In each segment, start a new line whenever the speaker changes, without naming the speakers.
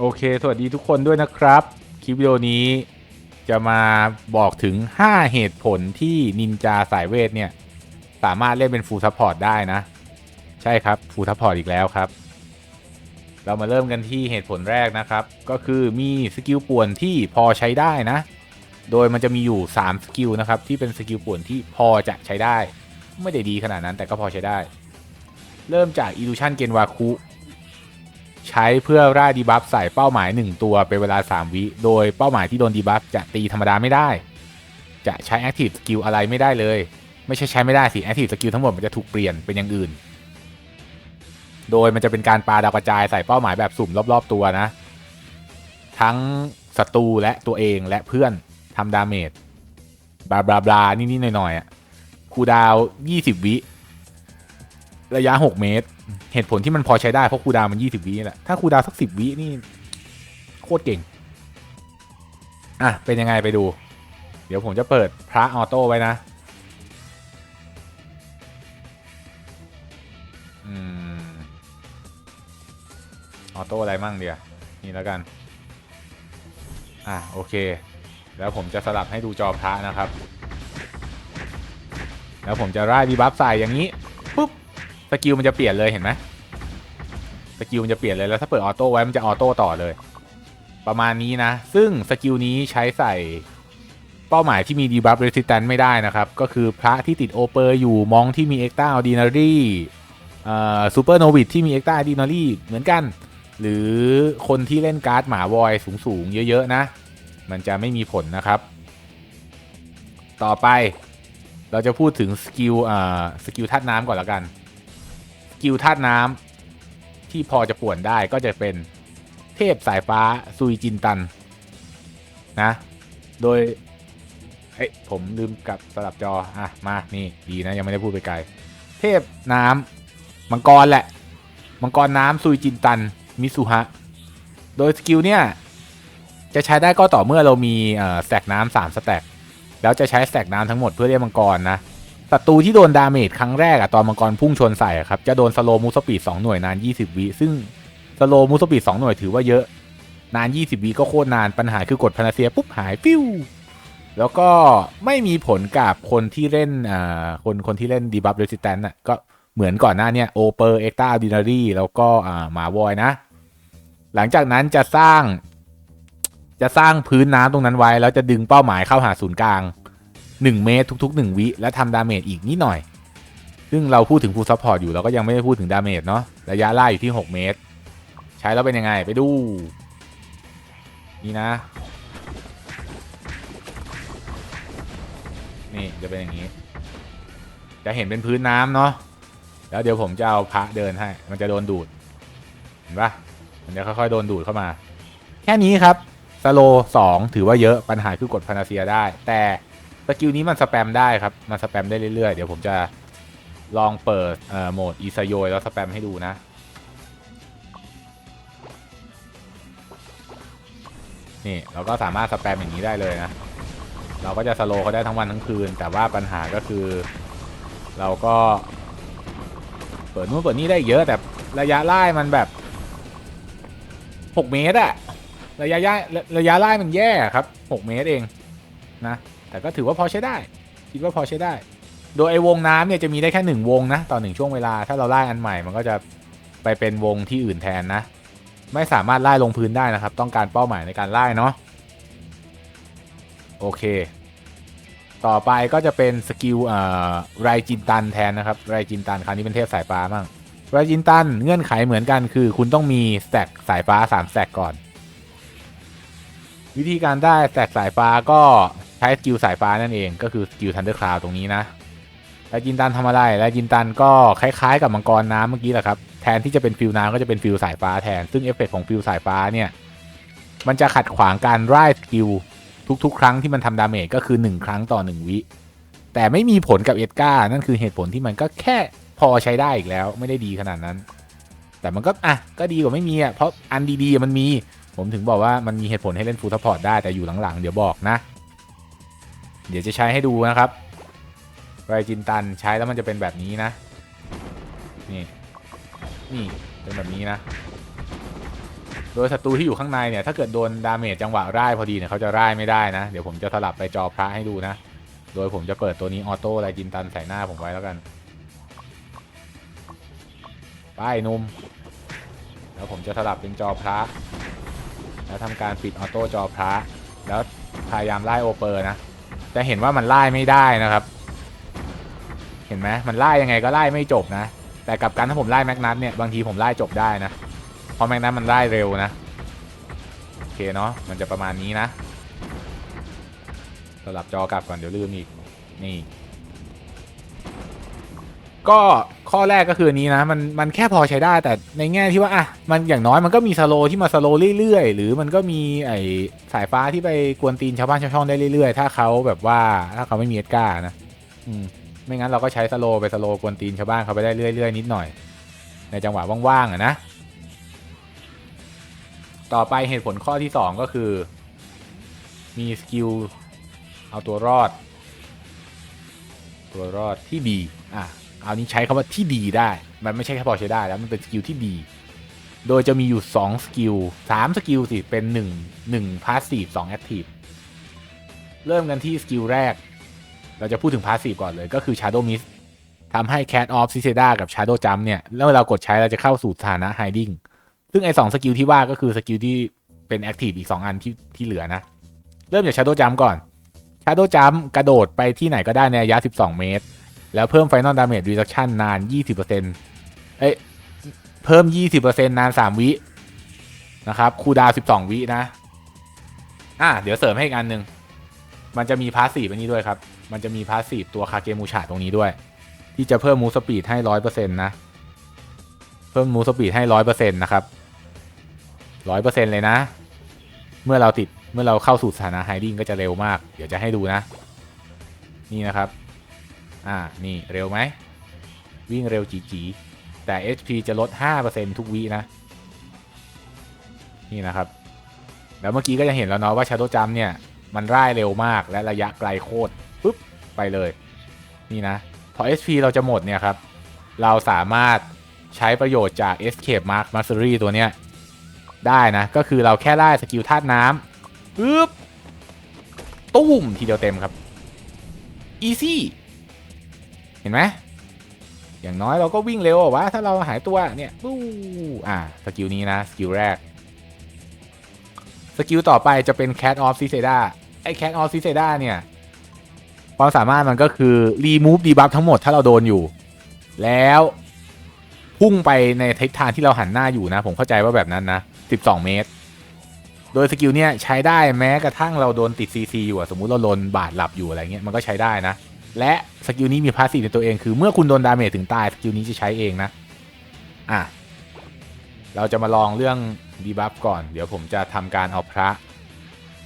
โอเค สวัสดีทุกคนด้วยนะครับ คลิปวิดีโอนี้จะมาบอกถึง 5 เหตุผลที่นินจาสายเวทเนี่ย สามารถเล่นเป็นฟูลซัพพอร์ตได้นะ ใช่ครับฟูลซัพพอร์ตอีกแล้วครับ เรามาเริ่มกันที่เหตุผลแรกนะครับ ก็คือมีสกิลป่วนที่พอใช้ได้นะ โดยมันจะมีอยู่ 3 สกิลนะครับ ที่เป็นสกิลป่วนที่พอจะใช้ได้ ไม่ได้ดีขนาดนั้นแต่ก็พอใช้ได้ เริ่มจาก Illusion เกนวาคุ ใช้เพื่อร่าดีบัฟใส่เป้าหมาย 1 ตัวเป็นเวลา 3 วิ โดยเป้าหมายที่โดนดีบัฟจะตีธรรมดาไม่ได้ จะใช้ Active Skill อะไรไม่ได้เลย ไม่ใช่ใช้ไม่ได้สิ Active Skill ทั้งหมดมันจะถูกเปลี่ยนเป็นอย่างอื่น โดยมันจะเป็นการปาดาวกระจายใส่เป้าหมายแบบสุ่มรอบ ๆ ตัวนะ ทั้งศัตรูและตัวเองและเพื่อนทำดาเมจบลาบลาบลานิดๆหน่อยๆอะคูดาว 20 วิ ระยะ 6 เมตร เหตุผลที่มันพอใช้ได้เพราะคูดาวน์มัน20วินี่แหละ ถ้าคูดาวสัก10วินี่ โคตรเก่ง อะ เป็นยังไงไปดู เดี๋ยวผมจะเปิดพระออโต้ไว้นะ อืม ออโต้อะไรมั่งเดียวนี่แล้วกัน อะ โอเค แล้วผมจะสลับให้ดูจอพระนะครับ แล้วผมจะร่ายดีบัฟใส่อย่างนี้ปุ๊บสกิลมันจะเปลี่ยนเลยเห็นไหม สกิลมันจะเปลี่ยนเลยแล้วถ้าเปิดออโต้ไว้มันจะออโต้ต่อเลย ประมาณนี้นะ ซึ่งสกิลนี้ใช้ใส่เป้าหมายที่มีดีบัฟเรสิสแตนไม่ได้นะครับ ก็คือพระที่ติดโอเปอร์อยู่มองที่มีเอ็กต a าออดินารีเอ่อซูเปอร์โนวิดที่มีเอ็กต a าออดินารีเหมือนกัน หรือคนที่เล่นการ์ดหมาวอยสูงๆ เยอะ ๆ นะ มันจะไม่มีผลนะครับ ต่อไปเราจะพูดถึงสกิลอ่าสกิลธาตุน้ำก่อนละกัน สกิลธาตุน้ำ ที่พอจะป่วนได้ก็จะเป็นเทพสายฟ้าซุยจินตันนะ โดยเอ้ยผมลืมกับสลับจอ อะ มา นี่ ดีนะ ยังไม่ได้พูดไปไกล เทพน้ำมังกรแหละ มังกรน้ำซุยจินตัน มิสุฮะ โดยสกิลเนี่ย จะใช้ได้ก็ต่อเมื่อเรามีแสกน้ำสามสแต็กแล้วจะใช้แสกน้ำทั้งหมดเพื่อเรียกมังกรนะ ศัตรูที่โดนดาเมจครั้งแรกอะตอนมังกรพุ่งชนใส่ครับ จะโดนสโลมูสปีด2หน่วยนาน 20 วิ ซึ่งสโลมูสปีด2หน่วยถือว่าเยอะ นาน 20 วิก็โคตรนานปัญหาคือกดพานาเซียปุ๊บหายฟิวแล้วก็ไม่มีผลกับคนที่เล่นอ่าคนคนที่เล่นดีบัฟเรสิสแตนต์อะก็เหมือนก่อนหน้าเนี่ยโอเปอร์เอ็กตาดินารีแล้วก็อ่าหมาวอยนะ หลังจากนั้นจะสร้าง จะสร้างพื้นน้ำตรงนั้นไว้ แล้วจะดึงเป้าหมายเข้าหาศูนย์กลาง 1 เมตรทุก ๆ 1 วิ และทำดาเมจอีกนิดหน่อย ซึ่งเราพูดถึงฟูลซัพพอร์ตอยู่เราก็ยังไม่ได้พูดถึงดาเมจเนาะระยะไล่อยู่ที่ 6 เมตร ใช้แล้วเป็นยังไงไปดู นี่นะ นี่จะเป็นอย่างนี้ จะเห็นเป็นพื้นน้ำเนาะแล้วเดี๋ยวผมจะเอาพระเดินให้ มันจะโดนดูด เห็นปะมันจะค่อยๆโดนดูดเข้ามา แค่นี้ครับสโลสองถือว่าเยอะปัญหาคือกดพานาเซียได้ แต่ สกิลนี้มันสแปมได้ครับ มันสแปมได้เรื่อยๆ เดี๋ยวผมจะลองเปิดโหมดอีซโยแล้วสแปมให้ดูนะ นี่เราก็สามารถสแปมอย่างนี้ได้เลยนะ เราก็จะสโลเขาได้ทั้งวันทั้งคืน แต่ว่าปัญหาก็คือ เราก็ เปิดนู่นเปิดนี่ได้เยอะแต่ระยะไล่มันแบบ 6 เมตรอะระยะย่ระยะไล่มันแย่ครับ 6 เมตรเองนะ แต่ก็ถือว่าพอใช้ได้ คิดว่าพอใช้ได้ โดยไอ้วงน้ำเนี่ยจะมีได้แค่หนึ่งวงนะต่อหนึ่งช่วงเวลา ถ้าเราไล่อันใหม่มันก็จะไปเป็นวงที่อื่นแทนนะ ไม่สามารถไล่ลงพื้นได้นะครับ ต้องการเป้าหมายในการไล่เนาะโอเค ต่อไปก็จะเป็นสกิลเอ่อไรจินตันแทนนะครับไรจินตันคราวนี้เป็นเทพสายฟ้ามั่งไรจินตันเงื่อนไขเหมือนกันคือ คุณต้องมีแต็กสายฟ้า3แต็กก่อน วิธีการได้แต็กสายฟ้าก็ ใช้สกิลสายฟ้านั่นเองก็คือสกิลทันเดอร์คลาวตรงนี้นะไรจินตันทำอะไรไรจินตันก็คล้ายๆ กับมังกรน้ำเมื่อกี้แหละครับ แทนที่จะเป็นฟิวน้ำก็จะเป็นฟิวสายฟ้าแทน ซึ่งเอฟเฟกของฟิวสายฟ้าเนี่ยมันจะขัดขวางการไล่สกิลทุกๆ ครั้งที่มันทำดาเมจก็คือ 1 ครั้งต่อ 1 วิ แต่ไม่มีผลกับเอ็ดการ์นั่นคือเหตุผลที่มันก็แค่พอใช้ได้อีกแล้วไม่ได้ดีขนาดนั้น แต่มันก็อะก็ดีกว่าไม่มีอะเพราะอันดีๆมันมี ผมถึงบอกว่ามันมีเหตุผลให้เล่นฟูลซัพพอร์ตได้แต่อยู่หลังๆ เดี๋ยวบอกนะ เดี๋ยวจะใช้ให้ดูนะครับไรจินตันใช้แล้วมันจะเป็นแบบนี้นะ นี่ นี่ เป็นแบบนี้นะ โดยศัตรูที่อยู่ข้างในเนี่ย ถ้าเกิดโดนดาเมจจังหวะร่ายพอดีเนี่ยเขาจะร่ายไม่ได้นะ เดี๋ยวผมจะสลับไปจอพระให้ดูนะ โดยผมจะเปิดตัวนี้ออโต้ไรจินตันใส่หน้าผมไว้แล้วกัน ไปนุ่ม แล้วผมจะสลับเป็นจอพระ แล้วทำการปิดออโต้จอพระ แล้วพยายามไล่โอเปอร์นะ จะเห็นว่ามันไล่ไม่ได้นะครับ เห็นไหมมันไล่ยังไงก็ไล่ไม่จบนะ แต่กับการถ้าผมไล่แม็กนัทเนี่ยบางทีผมไล่จบได้นะเพราะแม็กนัทมันไล่เร็วนะโอเคเนาะมันจะประมาณนี้นะสลับจอกลับก่อนเดี๋ยวลืมอีกนี่ ก็ข้อแรกก็คือนี้นะมันมันแค่พอใช้ได้แต่ในแง่ที่ว่าอะมันอย่างน้อยมันก็มีสโลว์ที่มาสโลว์เรื่อยๆ หรือมันก็มีไอสายฟ้าที่ไปกวนตีนชาวบ้านชาวช่องได้เรื่อยๆ ถ้าเขาแบบว่าถ้าเขาไม่มีเอสกานะอืมไม่งั้นเราก็ใช้สโลว์ไปสโลว์กวนตีนชาวบ้านเขาไปได้เรื่อยๆนิดหน่อย ในจังหวะว่างๆอะนะ ต่อไปเหตุผลข้อที่ 2 ก็คือ มีสกิลเอาตัวรอด ตัวรอดที่ดีอะ เอานี้ใช้คำว่าที่ดีได้ มันไม่ใช่แค่พอใช้ได้แล้วมันเป็นสกิลที่ดี โดยจะมีอยู่ 2 สกิล 3 สกิลสิเป็น 1 1 passive 2 active เริ่มกันที่สกิลแรก เราจะพูดถึง passive ก่อนเลย ก็คือ shadow mist ทำให้ cat of c i c e d a กับ shadow jump เนี่ยแล้วเวลากดใช้เราจะเข้าสู่สถานะ hiding ซึ่งไอ้สองสกิลที่ว่าก็คือสกิลที่เป็นแอคทีฟอีก 2 อันที่ที่เหลือนะ เริ่มจาก Shadow Jump ก่อน Shadow Jump กระโดดไปที่ไหนก็ได้ในระยะ 12 เมตร แล้วเพิ่ม Final Damage Reduction นาน 20%เอ้ย เพิ่ม 20%นาน 3 วิ นะครับ คูดาว 12 วินะ อะ เดี๋ยวเสริมให้อีกอันหนึ่ง มันจะมีพาสซีฟอันนี้ด้วยครับ มันจะมีพาสซีฟตัวคาเกมูชาตรงนี้ด้วย ที่จะเพิ่มมูสปีดให้ 100%นะ เพิ่มมูสปีดให้ร้อยเปอร์เซ็นต์นะครับร้อยเปอร์เซ็นต์เลยนะ เมื่อเราติด เมื่อเราเข้าสู่สถานะไฮดิ้งก็จะเร็วมาก เดี๋ยวจะให้ดูนะ นี่นะครับ อ่า นี่เร็วไหม วิ่งเร็วจีจีแต่ HP จะลด 5%ทุกวินะ นี่นะครับ แล้วเมื่อกี้ก็จะเห็นแล้วเนาะว่า Shadow Jump เนี่ย มันร่ายเร็วมากและระยะไกลโคตรปุ๊บ ไปเลย นี่นะ พอ HP เราจะหมดเนี่ยครับ เราสามารถใช้ประโยชน์จาก Escape Mark Mastery ตัวเนี้ยได้นะ ก็คือเราแค่ไล่สกิลธาตุน้ำปึ๊บ ตุ้ม ทีเดียวเต็มครับ easy ห็นไหมอย่างน้อยเราก็วิ่งเร็ววะถ้าเราหายตัวเนี่ยปู้อ่าสกิลนี้นะสกิลแรกสกิลต่อไปจะเป็น Cat of c i c e d a ไอ้ Cat of c i c e d a เนี่ยความสามารถมันก็คือ remove debuff ทั้งหมดถ้าเราโดนอยู่ แล้วพุ่งไปในทิศทางที่เราหันหน้าอยู่นะ ผมเข้าใจว่าแบบนั้นนะ 12 เมตร โดยสกิลเนี่ยใช้ได้แม้กระทั่งเราโดนติด CC อยู่สมมุติเราโดนบาดหลับอยู่อะไรเงี้ยมันก็ใช้ได้นะ และสกิลนี้มีพาสซีฟในตัวเองคือเมื่อคุณโดนดาเมจถึงตายสกิลนี้จะใช้เองนะ อะ เราจะมาลองเรื่องดีบัฟก่อน เดี๋ยวผมจะทำการเอาพระ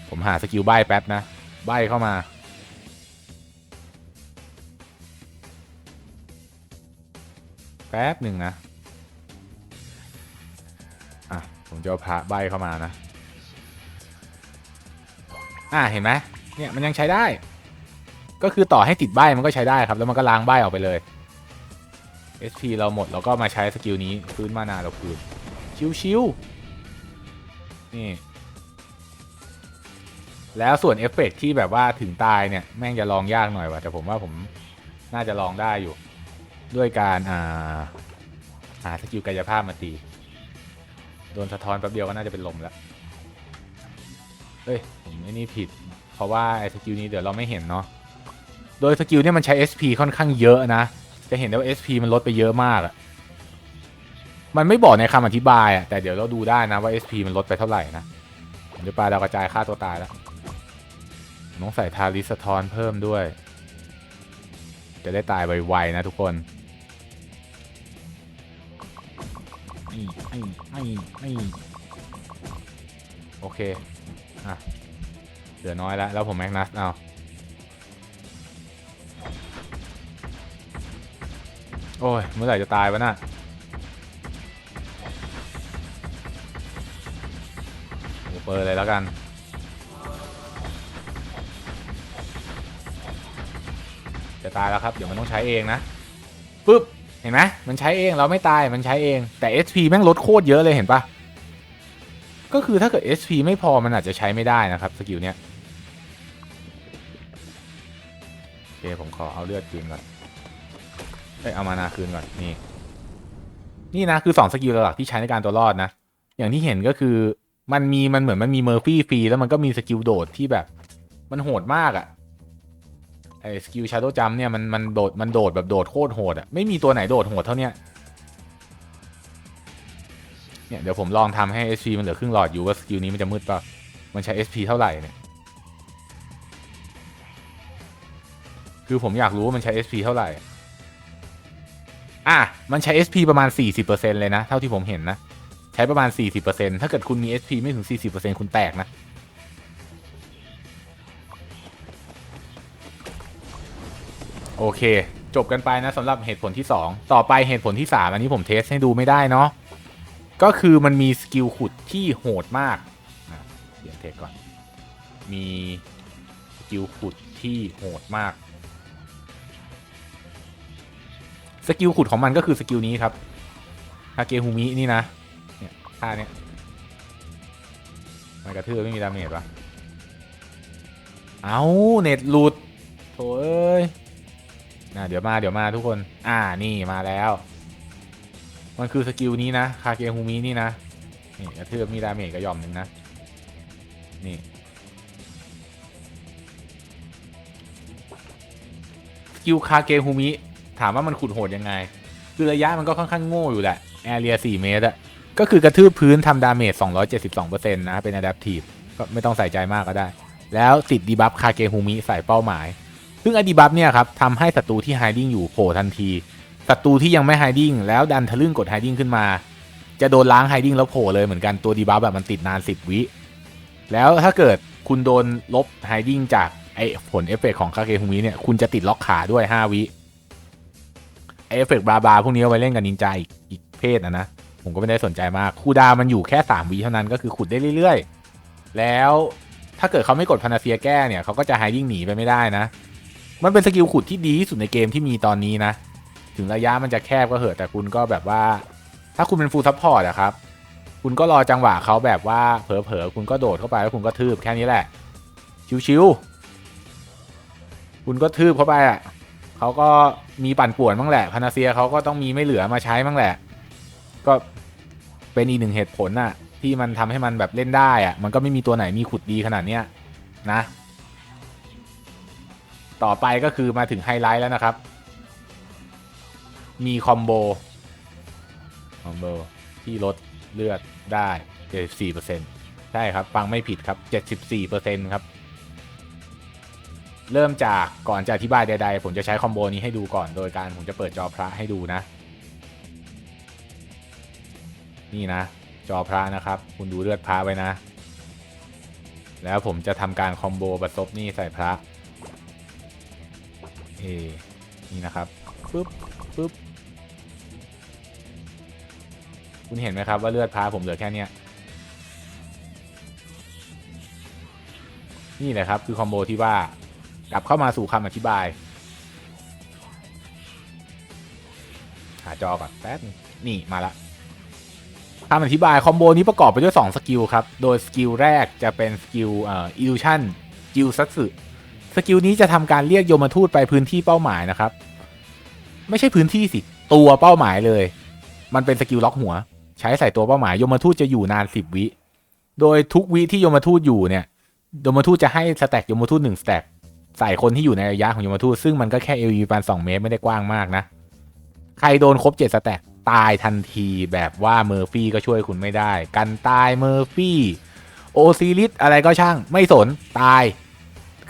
ผมหาสกิลใบแป๊บนะ ใบเข้ามา แป๊บหนึ่งนะ อะ ผมจะเอาพระใบเข้ามานะ อะ เห็นไหมเนี่ยมันยังใช้ได้ ก็คือต่อให้ติดใบมันก็ใช้ได้ครับ แล้วมันก็ล้างใบออกไปเลย SP เราหมดเราก็มาใช้สกิลนี้ฟื้นมานาเราคืนชิวๆนี่ แล้วส่วนเอฟเฟกต์ที่แบบว่าถึงตายเนี่ย แม่งจะลองยากหน่อยว่ะแต่ผมว่าผมน่าจะลองได้อยู่ ด้วยการอ่าหาสกิลกายภาพมาตี โดนสะท้อนแป๊บเดียวก็น่าจะเป็นลมแล้ว เฮ้ย ผมไอ้นี่ผิด เพราะว่าไอ้สกิลนี้เดี๋ยวเราไม่เห็นเนาะ โดยสกิลเนี่ยมันใช้ SP ค่อนข้างเยอะนะ จะเห็นได้ว่า SP มันลดไปเยอะมากอะมันไม่บอกในคำอธิบายอะแต่เดี๋ยวเราดูได้นะว่า SP มันลดไปเท่าไหร่นะเดี๋ยวปลาดาวกระจายค่าตัวตายแล้วต้องใส่ทาริสสะท้อนเพิ่มด้วย จะได้ตายไวๆนะทุกคนไอ้ไอ้ไอ้ไอ้โอเค อะ เหลือน้อยแล้ว แล้วผมแม็กนัส เอา โอ้ย เมื่อไหร่จะตายวะน่ะโอเปอร์เลยแล้วกัน จะตายแล้วครับ เดี๋ยวมันต้องใช้เองนะปุ๊บ เห็นไหมมันใช้เองเราไม่ตายมันใช้เองแต่ SP แม่งลดโคตรเยอะเลยเห็นปะก็คือถ้าเกิด SP ไม่พอมันอาจจะใช้ไม่ได้นะครับสกิลเนี้ยโอเคผมขอเอาเลือดคืนก่อน เอ้ยเอามานาคืนก่อนนี่ นี่นะคือสองสกิลหลักที่ใช้ในการตัวรอดนะ อย่างที่เห็นก็คือมันมีมันเหมือนมันมีเมอร์ฟี่ฟรีแล้วมันก็มีสกิลโดดที่แบบ มันโหดมากอะไอ้สกิลชาร์โดจัมเนี่ยมันมันโดดมันโดดแบบโดดโคตรโหดอะไม่มีตัวไหนโดดโหดเท่าเนี้ยเนี่ยเดี๋ยวผมลองทำให้ SP มันเหลือครึ่งหลอดอยู่ว่าสกิลนี้มันจะมืดป่ะมันใช้ SP เท่าไหร่เนี่ยคือผมอยากรู้ว่ามันใช้ SP เท่าไหร่ อะมันใช้ SP ประมาณ 40%เลยนะ เท่าที่ผมเห็นนะ ใช้ประมาณ 40%ถ้าเกิดคุณมี SP ไม่ถึง 40%คุณแตกนะ โอเค จบกันไปนะสำหรับเหตุผลที่ 2 ต่อไปเหตุผลที่ 3 อันนี้ผมเทสให้ดูไม่ได้เนาะก็คือมันมีสกิลขุดที่โหดมากเปลี่ยนเทสก่อน มีสกิลขุดที่โหดมาก สกิลขุดของมันก็คือสกิลนี้ครับฮาเกฮูมินี่นะ เนี่ยท่าเนี้ยมันกระทืบไม่มีดาเมจวะเอาเน็ตหลุดโถเอ้ยนะเดี๋ยวมาเดี๋ยวมาทุกคน อ่านี่มาแล้ว มันคือสกิลนี้นะคาเกฮูมินี่นะ นี่กระทืบมีดาเมจกระย่อมหนึ่งนะ นี่ สกิลคาเกฮูมิ ถามว่ามันขุดโหดยังไง คือระยะมันก็ค่อนข้างโง่อยู่แหละแอเรีย4เมตรอะก็คือกระทืบพื้นทำดาเมจ 272%นะเป็น Adaptive ก็ไม่ต้องใส่ใจมากก็ได้ แล้วติดดีบัฟคาเกฮูมิใส่เป้าหมาย ซึ่งอดีบัฟเนี่ยครับทำให้ศัตรูที่ไฮดิ้งอยู่โผล่ทันทีศัตรูที่ยังไม่ไฮดิ้งแล้วดันทะลึ่งกดไฮดิ้งขึ้นมา จะโดนล้างไฮดิ้งแล้วโผล่เลยเหมือนกันตัวดีบัฟแบบมันติดนาน 10 วิ แล้วถ้าเกิดคุณโดนลบไฮดิ้งจากไอผลเอฟเฟกของคาเกฮูมิเนี่ยคุณจะติดล็อกขาด้วย 5 วิ เอฟเฟกบาบาพวกนี้เอาไว้เล่นกับนินจาอีกอีกเพศนะนะ ผมก็ไม่ได้สนใจมากคูดามันอยู่แค่3วิเท่านั้นก็คือขุดได้เรื่อยๆ แล้วถ้าเกิดเขาไม่กดพานาเซียแก้เนี่ยเขาก็จะไฮดิ้งหนีไปไม่ได้นะ มันเป็นสกิลขุดที่ดีที่สุดในเกมที่มีตอนนี้นะ ถึงระยะมันจะแคบก็เหอะแต่คุณก็แบบว่า ถ้าคุณเป็นฟูลซัพพอร์ตอะครับ คุณก็รอจังหวะเขาแบบว่าเผลอๆคุณก็โดดเข้าไปแล้วคุณก็ทืบแค่นี้แหละ ชิวๆคุณก็ทืบเข้าไปอะ เขาก็มีปั่นป่วนบ้างแหละพานาเซียเขาก็ต้องมีไม่เหลือมาใช้บ้างแหละ ก็เป็นอีกหนึ่งเหตุผลน่ะ ที่มันทำให้มันแบบเล่นได้อะมันก็ไม่มีตัวไหนมีขุดดีขนาดเนี้ยนะ ต่อไปก็คือมาถึงไฮไลท์แล้วนะครับ มีคอมโบคอมโบที่ลดเลือดได้74%ใช่ครับ ฟังไม่ผิดครับ 74%ครับ เริ่มจากก่อนจะอธิบายใดๆ ผมจะใช้คอมโบนี้ให้ดูก่อน โดยการผมจะเปิดจอพระให้ดูนะ นี่นะ จอพระนะครับ คุณดูเลือดพระไว้นะ แล้วผมจะทำการคอมโบบัตซบนี่ใส่พระ เอ นี่นะครับ ปึ๊บ ปึ๊บ คุณเห็นไหมครับว่าเลือดพาผมเหลือแค่เนี้ยนี่แหละครับคือคอมโบที่ว่า กลับเข้ามาสู่คำอธิบาย หาจอก่อนแป๊บนี่มาละคำอธิบายคอมโบนี้ประกอบไปด้วย 2 สกิลครับ โดยสกิลแรกจะเป็นสกิลเอ่อ illusion จิวซัตสึสกิลนี้จะทำการเรียกโยมทูตไปพื้นที่เป้าหมายนะครับ ไม่ใช่พื้นที่สิ ตัวเป้าหมายเลย มันเป็นสกิลล็อกหัว ใช้ใส่ตัวเป้าหมายโยมทูตจะอยู่นาน 10 วิโดยทุกวิที่โยมทูตอยู่เนี่ยโยมทูตจะให้สแต็กโยมทูตหนึ่งสแต็ก ใส่คนที่อยู่ในระยะของยมทูตซึ่งมันก็แค่เอวีประมาณสองเมตร ไม่ได้กว้างมากนะ ใครโดนครบเจ็ดสแต็กตายทันทีแบบว่าเมอร์ฟี่ก็ช่วยคุณไม่ได้ กันตายเมอร์ฟี่โอซิลิสอะไรก็ช่างไม่สนตาย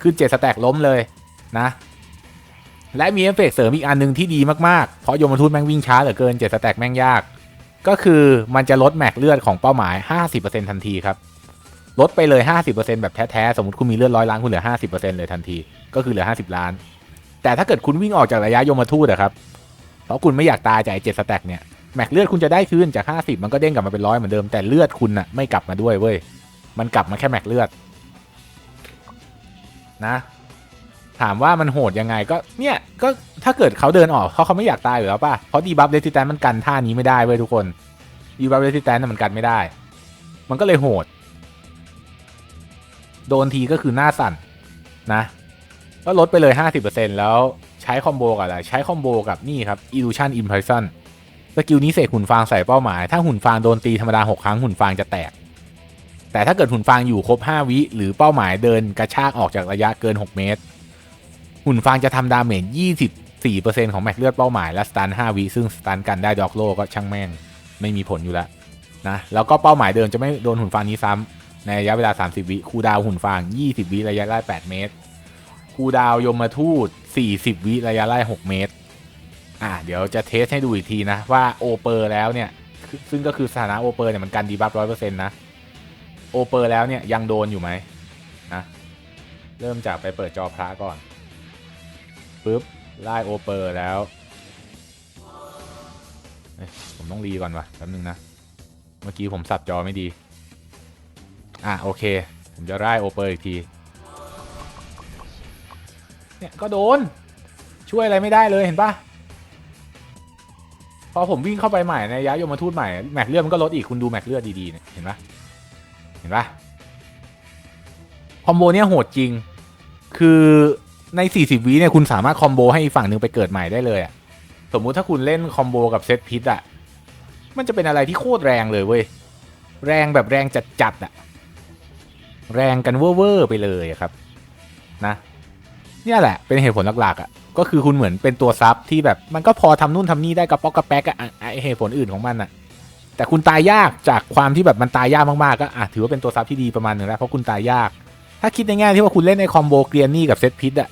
ขึ้นเจ็ดสแต็กล้มเลยนะ และมีเอฟเฟกต์เสริมอีกอันหนึ่งที่ดีมากๆ เพราะยมทูตแม่งวิ่งช้าเหลือเกินเจ็ดสแต็กแม่งยาก ก็คือมันจะลดแม็กเลือดของเป้าหมาย 50%ทันทีครับ ลดไปเลย 50%แบบแท้ๆ สมมติคุณมีเลือดร้อยล้านคุณเหลือ 50%เลยทันที ก็คือเหลือ 50 ล้าน แต่ถ้าเกิดคุณวิ่งออกจากระยะยมทูตอะครับ เพราะคุณไม่อยากตายจากไอ้เจ็ดสแต็กเนี่ย แม็กเลือดคุณจะได้คืนจาก 50 มันก็เด้งกลับมาเป็นร้อยเหมือนเดิม แต่เลือดคุณอะไม่กลับมาด้วยเว้ย มันกลับมาแค่แม็กเลือดนะ ถามว่ามันโหดยังไงก็เนี่ย ก็ถ้าเกิดเขาเดินออกเขาเขาไม่อยากตายอยู่แล้วป่ะ เพราะดีบัฟเรสติแตนมันกันท่านี้ไม่ได้เว้ยทุกคน ดีบัฟเรสิแตนมันกันไม่ได้ มันก็เลยโหด โดนทีก็คือหน้าสั่นนะ ก็ลดไปเลย 50%แล้วใช้คอมโบกับอะไร ใช้คอมโบกับนี่ครับ Illusion Impression สกิลนี้เสกหุ่นฟางใส่เป้าหมาย ถ้าหุ่นฟางโดนตีธรรมดา 6 ครั้งหุ่นฟางจะแตก แต่ถ้าเกิดหุ่นฟางอยู่ครบ 5 วิ หรือเป้าหมายเดินกระชากออกจากระยะเกิน 6 เมตร หุ่นฟางจะทำดาเมจ 24%ของแม็กเลือดเป้าหมายและสตัน 5 วิ ซึ่งสตันกันได้ดอกโลก็ช่างแม่งไม่มีผลอยู่แล้วนะ แล้วก็เป้าหมายเดิมจะไม่โดนหุ่นฟางนี้ซ้ำ ในระยะเวลา 30 วิคูดาวหุ่นฟาง 20 วิระยะไล่ 8 เมตร คูดาวน์ยมทูต 40 วิระยะไล่ 6 เมตร อ่าเดี๋ยวจะเทสให้ดูอีกทีนะ ว่าโอเปอร์แล้วเนี่ย ซึ่งก็คือสถานะโอเปอร์เนี่ยมันกันดีบัฟร้อยเปอร์เซ็นต์นะ โอเปอร์แล้วเนี่ยยังโดนอยู่ไหมนะ เริ่มจากไปเปิดจอพระก่อนปุ๊บไล่โอเปอร์แล้วผมต้องรีก่อนวะแป๊บนึงนะ เมื่อกี้ผมสับจอไม่ดี อะโอเค ผมจะไล่โอเปอร์อีกที เนี่ยก็โดน ช่วยอะไรไม่ได้เลยเห็นปะพอผมวิ่งเข้าไปใหม่ในระยะยมทูตใหม่แม็กเลือดมันก็ลดอีกคุณดูแม็กเลือดดีๆเนี่ยเห็นปะเห็นปะคอมโบเนี่ยโหดจริง คือใน 40วิเนี่ยคุณสามารถคอมโบให้อีกฝั่งหนึ่งไปเกิดใหม่ได้เลยอะสมมุติถ้าคุณเล่นคอมโบกับเซตพิษอะมันจะเป็นอะไรที่โคตรแรงเลยเว้ย แรงแบบแรงจัดๆอะ แรงกันเว่อร์ไปเลยอะครับนะเนี่ยแหละเป็นเหตุผลหลักๆอะ่ะก็คือคุณเหมือนเป็นตัวซับที่แบบมันก็พอทำนู่นทำนี่ได้กระป๊อกกระแป๊กอะไอเหตุผลอื่นของมันอะ่ะแต่คุณตายยากจากความที่แบบมันตายยากมากๆก็อะถือว่าเป็นตัวซับที่ดีประมาณหนึ่งแล้วเพราะคุณตายยาก ถ้าคิดในแง่ที่ว่าคุณเล่นในคอมโบเกรียนนี่กับเซตพิษอะ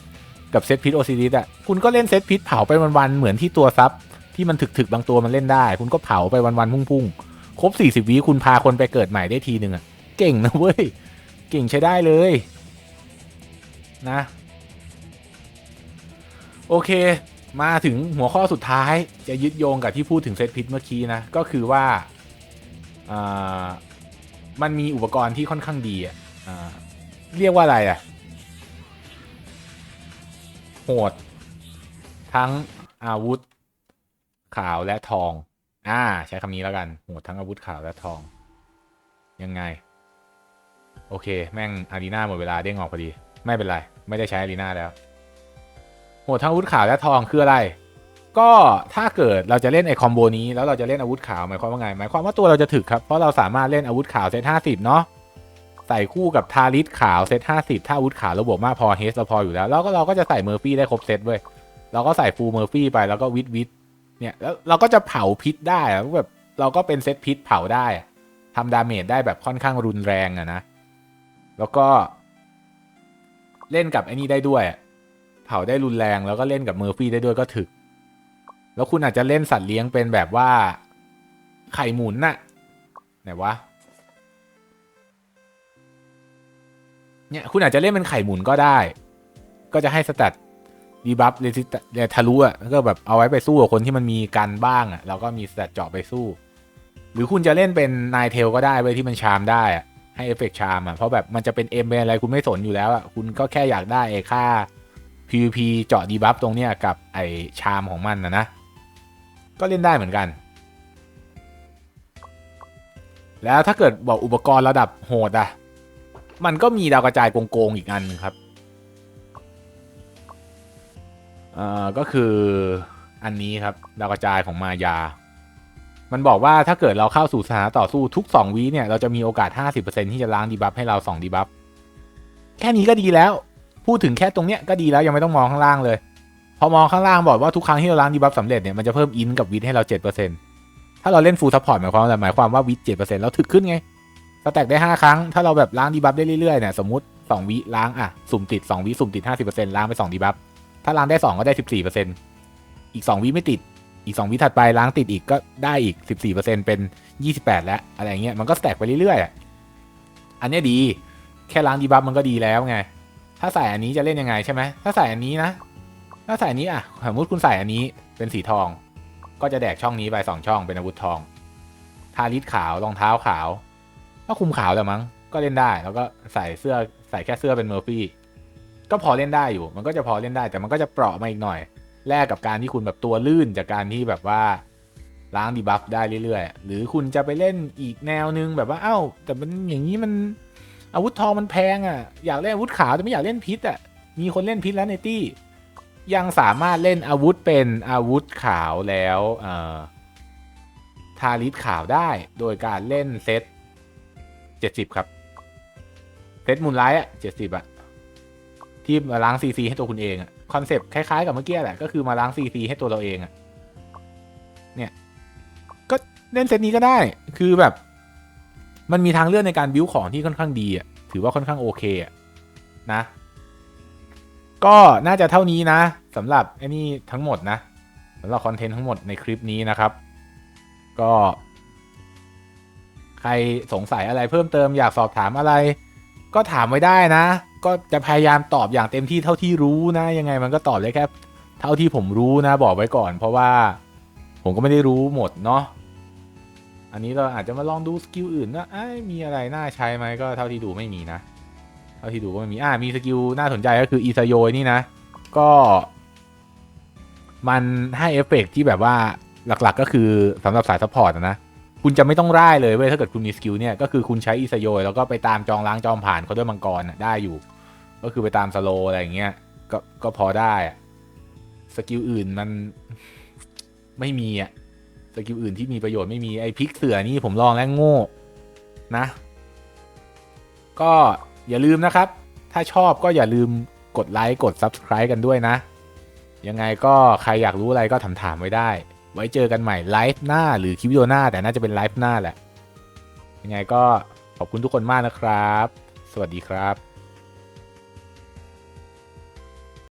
กับเซตพิษโอซิลิสอะคุณก็เล่นเซตพิษเผาไปวันๆเหมือนที่ตัวซับที่มันถึกๆบางตัวมันเล่นได้ คุณก็เผาไปวันๆพุ่งๆครบ40วิคุณพาคนไปเกิดใหม่ได้ทีหนึ่งอะเก่งนะเว้ย เก่งใช้ได้เลยนะ โอเค มาถึงหัวข้อสุดท้ายจะยึดโยงกับที่พูดถึงเซตพิษเมื่อกี้นะ ก็คือว่าามันมีอุปกรณ์ที่ค่อนข้างดีอะเรียกว่าอะไรอะโหด ทั้งอาวุธขาวและทอง อ่า ใช้คำนี้แล้วกันโหดทั้งอาวุธขาวและทอง ยังไง โอเค แม่งอารีนาหมดเวลาเด้งออกพอดี ไม่เป็นไร ไม่ได้ใช้อารีนาแล้วโหดทั้งอาวุธขาวและทองคืออะไร ก็ถ้าเกิดเราจะเล่นไอคอมโบนี้แล้วเราจะเล่นอาวุธขาวหมายความว่าไงหมายความว่าตัวเราจะถึกครับเพราะเราสามารถเล่นอาวุธขาวเซตห้าสิบเนาะใส่คู่กับทาริสขาวเซตห้าสิบถ้าอาวุธขาวราบวกมากพอเฮสเราพออยู่แล้วแล้วก็เราก็จะใส่เมอร์ฟี่ได้ครบเซตเว้ยเราก็ใส่ฟูลเมอร์ฟี่ไปแล้วก็วิดวิดเนี่ยแล้วเราก็จะเผาพิษได้แบบเราก็เป็นเซตพิษเผาได้อะทำดาเมจได้แบบค่อนข้างรุนแรงอะนะ แล้วก็เล่นกับไอ้นี่ได้ด้วย เผาได้รุนแรงแล้วก็เล่นกับเมอร์ฟี่ได้ด้วยก็ถึก แล้วคุณอาจจะเล่นสัตว์เลี้ยงเป็นแบบว่าไข่หมุนน่ะไหนวะเนี่ยคุณอาจจะเล่นเป็นไข่หมุนก็ได้ ก็จะให้สแตทดีบัฟเรสิตทะลุอะแล้วก็แบบเอาไว้ไปสู้กับคนที่มันมีกันบ้างอะเราก็มีสแตทเจาะไปสู้ หรือคุณจะเล่นเป็นนายเทลก็ได้เว้ที่มันชามได้อะ ให้เอฟเฟกชามอะเพราะแบบมันจะเป็นเอ็มเป็นอะไรคุณไม่สนอยู่แล้วอะคุณก็แค่อยากได้ไอ้ค่า PVP เจาะดีบัฟตรงเนี้ยกับไอ้ชามของมันนะนะ ก็เล่นได้เหมือนกัน แล้วถ้าเกิดบอกอุปกรณ์ระดับโหดอะ มันก็มีดาวกระจายโกงๆอีกอันครับเอ่อก็คืออันนี้ครับ ดาวกระจายของมายา มันบอกว่าถ้าเกิดเราเข้าสู่สถานะต่อสู้ทุก 2วิเนี่ยเราจะมีโอกาส 50%ที่จะล้างดีบัฟให้เรา 2 ดีบัฟแค่นี้ก็ดีแล้ว พูดถึงแค่ตรงเนี้ยก็ดีแล้วยังไม่ต้องมองข้างล่างเลย พอมองข้างล่างบอกว่าทุกครั้งที่เราล้างดีบัฟสำเร็จเนี่ยมันจะเพิ่มอินกับวิทให้เรา 7%ถ้าเราเล่นฟูลซัพพอร์ตหมายความอะไรหมายความว่าวิท7%แล้วถึกขึ้นไงสแต็กได้ 5 ครั้ง ถ้าเราแบบล้างดีบัฟได้เรื่อยๆเนี่ยสมมติ 2 วิล้างอะสุ่มติด 2 วิสุ่มติด 50%ล้างไป 2 ดีบัฟถ้าล้างได้ 2 ก็ได้ 14%อีก 2 วิไม่ติด อีก 2 วิถัดไปล้างติดอีกก็ได้อีก 14%เป็น 28 แล้ว อะไรเงี้ยมันก็แตกไปเรื่อยๆอันเนี้ยดี แค่ล้างดีบัฟมันก็ดีแล้วไง ถ้าใส่อันนี้จะเล่นยังไงใช่ไหมถ้าใส่อันนี้นะ ถ้าใส่อันนี้อะสมมติคุณใส่อันนี้เป็นสีทอง ก็จะแดกช่องนี้ไปสองช่องเป็นอาวุธทองทาริสขาวรองเท้าขาวก็คุมขาวแหละมั้งก็เล่นได้แล้วก็ใส่เสื้อใส่แค่เสื้อเป็นเมอร์ฟี่ก็พอเล่นได้อยู่ มันก็จะพอเล่นได้แต่มันก็จะเปราะมาอีกหน่อย แลกกับการที่คุณแบบตัวลื่นจากการที่แบบว่าล้างดีบัฟได้เรื่อยๆ หรือคุณจะไปเล่นอีกแนวนึงแบบว่าเอ้า แต่มันอย่างนี้มันอาวุธทองมันแพงอะ่ะ อยากเล่นอาวุธขาวแต่ไม่อยากเล่นพิษอะ่ะ มีคนเล่นพิษแล้วในตี้ ยังสามารถเล่นอาวุธเป็นอาวุธขาวแล้วเอ่อทาริสขาวได้โดยการเล่นเซตเจ็ดสิบครับ เซตมูลไลท์อะเจ็ดสิบอะ ที่มาล้างซีซีให้ตัวคุณเองอะ คอนเซปต์คล้ายๆ กับเมื่อกี้แหละ ก็คือมาล้างซีซีให้ตัวเราเองอะเนี่ย ก็เล่นเซตนี้ก็ได้ คือแบบ มันมีทางเลือกในการบิวของที่ค่อนข้างดีอะถือว่าค่อนข้างโอเคอะนะ ก็น่าจะเท่านี้นะสำหรับไอ้นี่ทั้งหมดนะสำหรับคอนเทนต์ทั้งหมดในคลิปนี้นะครับ ก็ ใครสงสัยอะไรเพิ่มเติมอยากสอบถามอะไร ก็ถามไว้ได้นะ ก็จะพยายามตอบอย่างเต็มที่เท่าที่รู้นะ ยังไงมันก็ตอบได้แค่เท่าที่ผมรู้นะ บอกไว้ก่อน เพราะว่าผมก็ไม่ได้รู้หมดเนาะอันนี้เราอาจจะมาลองดูสกิลอื่นว่ามีอะไรน่าใช้ไหมก็เท่าที่ดูไม่มีนะ เท่าที่ดูก็ไม่มีอ่ามีสกิลน่าสนใจก็คืออีซาโยนี่นะ ก็ มันให้เอฟเฟกต์ที่แบบว่าหลักๆก็คือสำหรับสายซัพพอร์ตนะ คุณจะไม่ต้องร่ายเลยเว้ยถ้าเกิดคุณมีสกิลเนี่ยก็คือคุณใช้อีซโยแล้วก็ไปตามจองล้างจอมผ่านเขาด้วยมังกรน่ะได้อยู่ ก็คือไปตามสโลอะไรอย่างเงี้ยก็ก็พอได้อะสกิลอื่นมันไม่มีอะสกิลอื่นที่มีประโยชน์ไม่มีไอพิกเสือนี่ผมลองแล้วโง่นะ ก็อย่าลืมนะครับ ถ้าชอบก็อย่าลืมกดไลค์กด Subscribe กันด้วยนะ ยังไงก็ใครอยากรู้อะไรก็ถามถามๆไว้ได้ ไว้เจอกันใหม่ไลฟ์หน้าหรือคลิปวิดีโอหน้า แต่น่าจะเป็นไลฟ์หน้าแหละ ยังไงก็ขอบคุณทุกคนมากนะครับ สวัสดีครับ